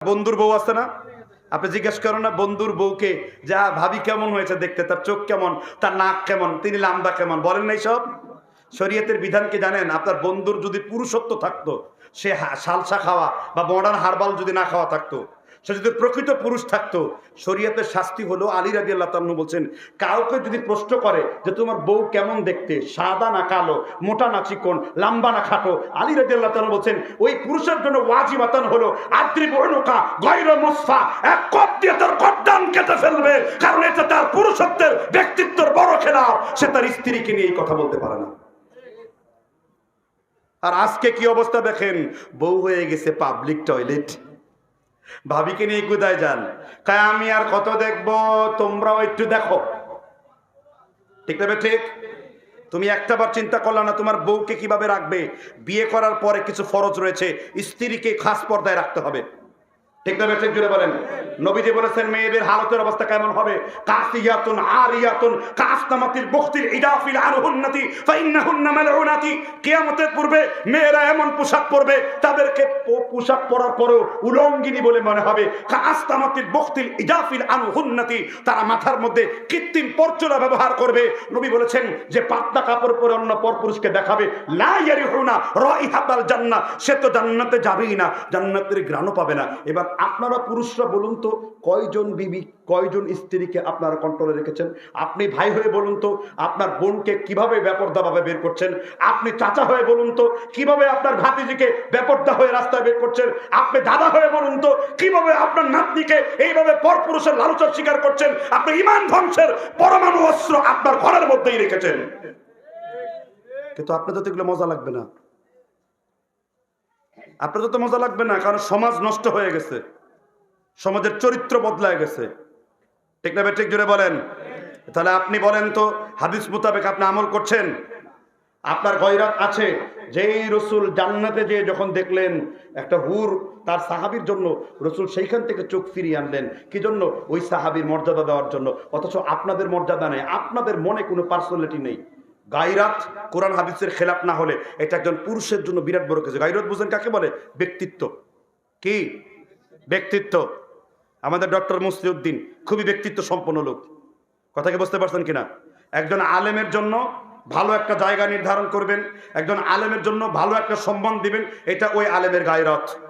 বন্ধুর বউ আছে না? আপনি জিজ্ঞেস করেন না, বন্ধুর বউকে যা ভাবি কেমন হয়েছে দেখতে, তার চোখ কেমন, তার নাক কেমন, তিনি লাম্বা কেমন, বলেন না সব? শরীয়তের বিধানকে জানেন? আপনার বন্ধুর যদি পুরুষত্ব থাকতো, সে সালসা খাওয়া বা মডার্ন হারবাল যদি না খাওয়া থাকতো সে যদি প্রকৃত পুরুষ থাকতো, শরীয়তের শাস্তি হলো আলী রাজি আল্লাহ তাল্লু বলছেন, কাউকে যদি প্রশ্ন করে যে তোমার বউ কেমন দেখতে, সাদা না কালো, মোটা না চিকন, লাম্বা না খাটো, আলী রাজি আল্লাহ তাল্লু বলছেন, ওই পুরুষের জন্য ওয়াজি ওয়াজিবাতান হলো আদ্রি বর্ণকা গৈর মুসফা, এক কপ দিয়ে তার কদ্দান কেটে ফেলবে, কারণ এটা তার পুরুষত্বের ব্যক্তিত্বের বড় খেলার, সে তার স্ত্রীকে নিয়ে এই কথা বলতে পারে না। আর আজকে কি অবস্থা দেখেন? বউ হয়ে গেছে পাবলিক টয়লেট ভাবিকে নিয়ে কোথায় যান। কায়, আমি আর কত দেখব? তোমরাও একটু দেখো। ঠিক তবে ঠিক? তুমি একটা বার চিন্তা করলে না, তোমার বউকে কীভাবে রাখবে? বিয়ে করার পরে কিছু ফরজ রয়েছে। স্ত্রীকে খাস পর্দায় রাখতে হবে। ঠিক তবে ঠিক জুড়ে বলেন? নবীজি বলেছেন, মেয়েদের হালতের অবস্থা কেমন হবে? কাসিয়াতুন, আরিয়াতুন ইদাফিল আনহুন্নাতি ফাইন্নাহুন্না মালউনাতি। কিয়ামতের পূর্বে মেয়েরা এমন পোশাক পরবে, তাদেরকে পোশাক পরার উলঙ্গিনী বলে মনে হবে। ইদাফিল আনহুন্নাতি তারা মাথার মধ্যে কৃত্রিম পরচুলা ব্যবহার করবে। নবী বলেছেন যে, পাতলা কাপড় পরে অন্য পরপুরুষকে দেখাবে, লা ইয়ারিহুনা, রাইহাতাল জান্নাহ, সে তো জান্নাতে যাবেই না, জান্নাতের ঘ্রাণও পাবে না। এবার আপনারা পুরুষরা বলুন তো, কয়জন বিবি, কয়জন স্ত্রীকে আপনারা কন্ট্রোলে রেখেছেন? আপনি ভাই হয়ে বলুন তো, আপনার বোনকে কীভাবে ব্যাপারদাভাবে বের করছেন? আপনি চাচা হয়ে বলুন তো, কীভাবে আপনার ভাতিজিকে ব্যাপারদা হয়ে রাস্তায় বের করছেন? আপনি দাদা হয়ে বলুন তো, কীভাবে আপনার নাতনিকে এইভাবে পরপুরুষের লালচার স্বীকার করছেন? আপনি ইমান ধ্বংসের পরমাণু অস্ত্র আপনার ঘরের মধ্যেই রেখেছেন। কিন্তু আপনাদের তো এগুলো মজা লাগবে না। আপনাদের তো মজা লাগবে না, কারণ সমাজ নষ্ট হয়ে গেছে। সমাজের চরিত্র বদলায় গেছে। ঠিক না ঠিক জুড়ে বলেন? তাহলে আপনি বলেন তো, হাদিস মোতাবেক আপনি আমল করছেন? আপনার গয়রাত আছে। যেই রসুল জান্নাতে যে যখন দেখলেন, একটা হুর তার সাহাবির জন্য, রসুল সেইখান থেকে চোখ ফিরিয়ে আনলেন। কি জন্য? ওই সাহাবির মর্যাদা দেওয়ার জন্য। অথচ আপনাদের মর্যাদা নেই। আপনাদের মনে কোনো পার্সোনালিটি নেই। গাইরাত কোরআন হাদিসের খেলাপ না হলে এটা একজন পুরুষের জন্য বিরাট বড় কিছু। গাইরাত বুঝেন কাকে বলে? ব্যক্তিত্ব। কি? ব্যক্তিত্ব। আমাদের ডক্টর মুসলিউদ্দিন খুবই ব্যক্তিত্ব সম্পন্ন লোক কথাকে বুঝতে পারছেন কিনা? একজন আলেমের জন্য ভালো একটা জায়গা নির্ধারণ করবেন, একজন আলেমের জন্য ভালো একটা সম্মান দিবেন, এটা ওই আলেমের গায়রত।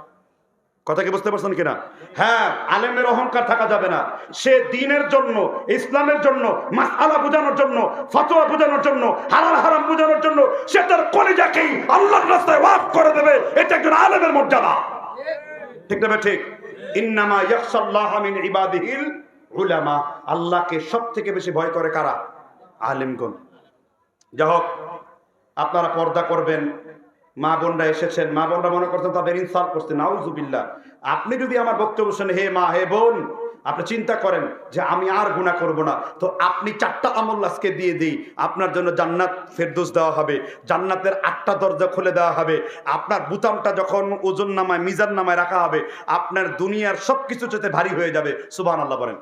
কথা কি বুঝতে পারছেন কিনা? হ্যাঁ আলেমের অহংকার থাকা যাবে না। সে দিনের জন্য, ইসলামের জন্য মাসালা বোঝানোর জন্য, ফতোয়া বোঝানোর জন্য, হালাল হারাম বোঝানোর জন্য, সে তার কলিজাকেই আল্লাহর রাস্তায় ওয়াফ করে দেবে। এটা একজন আলেমের মর্যাদা। ঠিক না? ঠিক। ইন্নামা ইয়াখশাল্লাহ মিন ইবাদিহিল উলামা। আল্লাহকে সব থেকে বেশি ভয় করে কারা? আলেমগণ। যা হোক আপনারা পর্দা করবেন মা বোনরা এসেছেন, মা বোনরা মনে করছেন তাদের ইনসাল করছে, নাউজুবিল্লাহ। আপনি যদি আমার বক্তব্য শুনে হে মা, হে বোন, আপনি চিন্তা করেন যে আমি আর গুণা করব না। তো আপনি চারটা আমল আজকে দিয়ে দিই। আপনার জন্য জান্নাত ফেরদোস দেওয়া হবে, জান্নাতের আটটা দরজা খুলে দেওয়া হবে। আপনার বুতামটা যখন ওজন নামায়, মিজান নামায় রাখা হবে, আপনার দুনিয়ার সব কিছু যাতে ভারী হয়ে যাবে। সুবাহ আল্লাহ বলেন।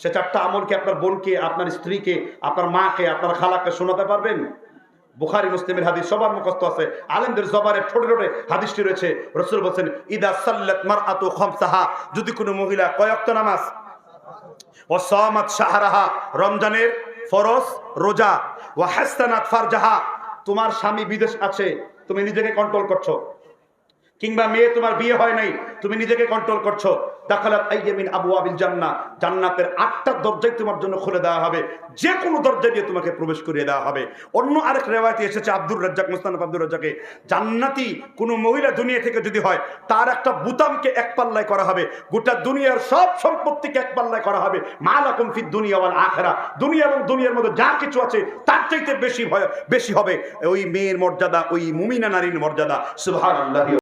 সে চারটা আমলকে আপনার বোনকে, আপনার স্ত্রীকে, আপনার মাকে, আপনার খালাকে শোনাতে পারবেন? বুখারি, মুসলিমের হাদিস সবার মুখস্থ আছে। আলেমদের জবারে ঠোঁটে ঠোঁটে হাদিসটি রয়েছে। রসুল বলছেন, ইদা সাল্লাত মার আতু খমসাহা যদি কোনো মহিলা কয়ক্ত নামাজ ও সামাত সাহারাহা রমজানের ফরস রোজা ও হাস্তানাত ফারজাহা তোমার স্বামী বিদেশ আছে, তুমি নিজেকে কন্ট্রোল করছ কিংবা মেয়ে তোমার বিয়ে হয় নাই, তুমি নিজেকে কন্ট্রোল করছ। জান্নাতের আটটা তোমার জন্য খুলে দেওয়া হবে। যে কোনো দরজা দিয়ে তোমাকে প্রবেশ করিয়ে দেওয়া হবে। অন্য আরেক এসেছে আব্দুর রাজ্জাক আব্দুর রাজ্জাকে। জান্নাতি কোনো মহিলা দুনিয়া থেকে যদি হয়, তার একটা বুতামকে এক পাল্লায় করা হবে। গোটা দুনিয়ার সব সম্পত্তিকে এক পাল্লায় করা হবে। মালাকুম ফিদ দুনিয়া ওয়াল আখেরা দুনিয়া এবং দুনিয়ার মধ্যে যা কিছু আছে, তার চাইতে বেশি বেশি হবে। ওই মেয়ের মর্যাদা, ওই মুমিনা নারীর মর্যাদা। সুবহানাল্লাহি।